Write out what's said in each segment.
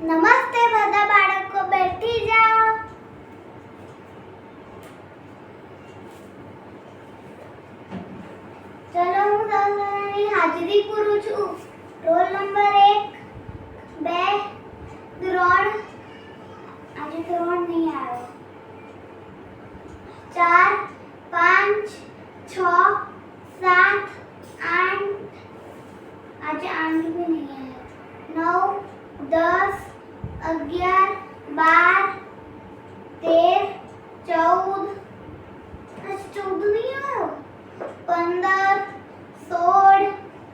નમસ્તે બધા બાળકો બેઠી જાઓ ચલો હું તમારી હાજરી પૂરું છું રોલ નંબર એક બે ત્રણ આજે ત્રણ નહીં આવ્યો ચાર પાંચ છ સાત આઠ આજે આઠ બી નહીં આવ્યો નવ દસ અગિયાર બાર તેર ચૌદ આજ ચૌદ નહીં આવ્યો પંદર સોળ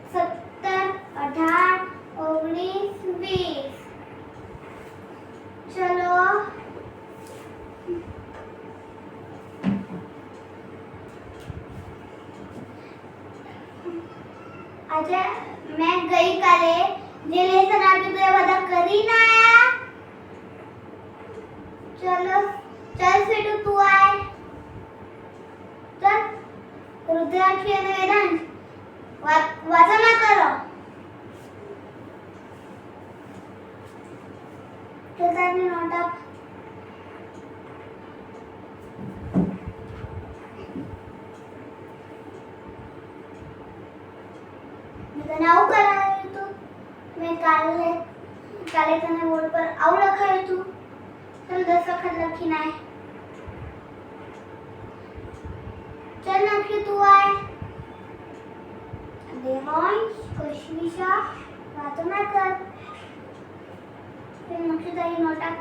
સત્તર અઢાર ઓગણીસ વીસ ચલો આજે મેં ગઈકાલે જે લેસન આપ્યું હતું એ બધા કરીને આયા चलो चल सेटू तू आय. तर रुद्राक्षी वेदन वाचा ना करो तर त्यांनी नोटा तो करा तू? मैं काले काले तने बोर्ड पर आऊ रखा है तू. ચાલ દસ વખત લખી નાય ચાલ નાખ્યું તું આય દેવાંશ કશ્મીશા વાતો ના કર તે નાખ્યું તારી નોટા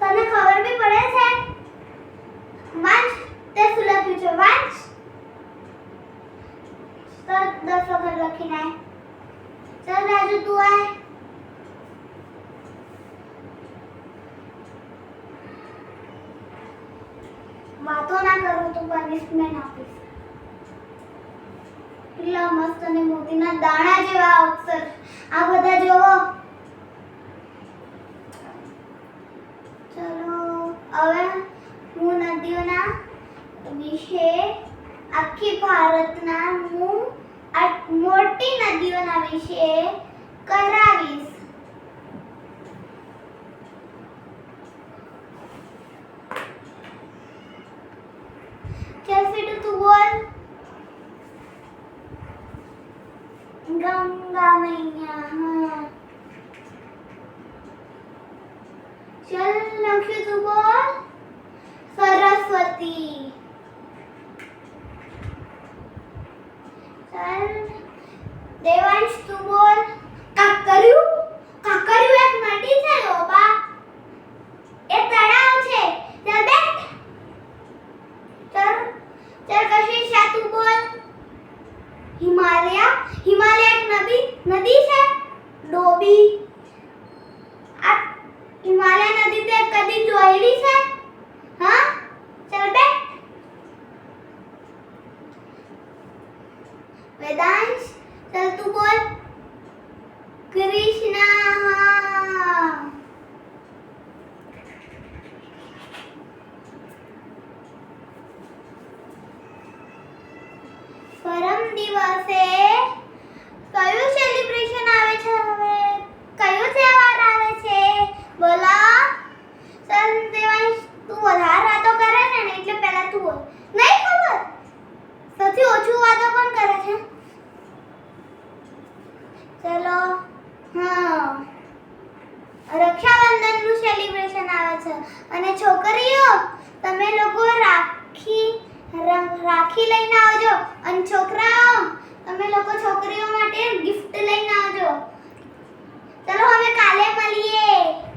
તને ખબર બી પડે છે વાંચ તે શું લખ્યું છે વાંચ તો દસ વખત લખી નાય ચાલ રાજુ તું આય? વાતો ના કરું તો પનિશમેન્ટ આપીશ. કેટલા મસ્ત અને મોતીના દાણા જેવા અક્ષર. આ બધા જોવો. ચલો, હવે હું નદીઓના વિશે આખી ભારતના હું મોટી નદીઓના વિશે કરાવીશ. ફિટુ તું બોલ. ગંગા મૈયા હા. ચલ લખ્યું તું બોલ સરસ્વતી ચલ દેવાંશ, તું બોલ. કાકરિયું કાકરિયું એક નદી છે લોબા એ તળાવ છે. ચલ બેઠ. ચલ. ચલ, કશિશા તું બોલ. હિમાલય? હિમાલય એક નદી નદી છે? ડોબી. આ હિમાલય નદી તે કદી જોયેલી છે હા ચલ બે વેદાંશ ચલ તું બોલ કૃષ્ણ પરમ દિવસે કયું સેલિબ્રેશન આવે છે હવે? કયો તહેવાર આવે છે? બોલો. દેવાંશ, તું વધારે વાતો કરે છે ને એટલે પહેલા તું બોલ. નહીં ખબર? સૌથી ઓછું વાતો કોણ કરે છે? ચલો. હા. રક્ષાબંધનનું સેલિબ્રેશન આવે છે. અને છોકરીઓ, તમે લોકો રાખી રાખી લઈને આવજો. અને છોકરાઓ, તમે લોકો છોકરીઓ માટે ગિફ્ટ લઈને આવજો. ચલો હવે કાલે મળીએ.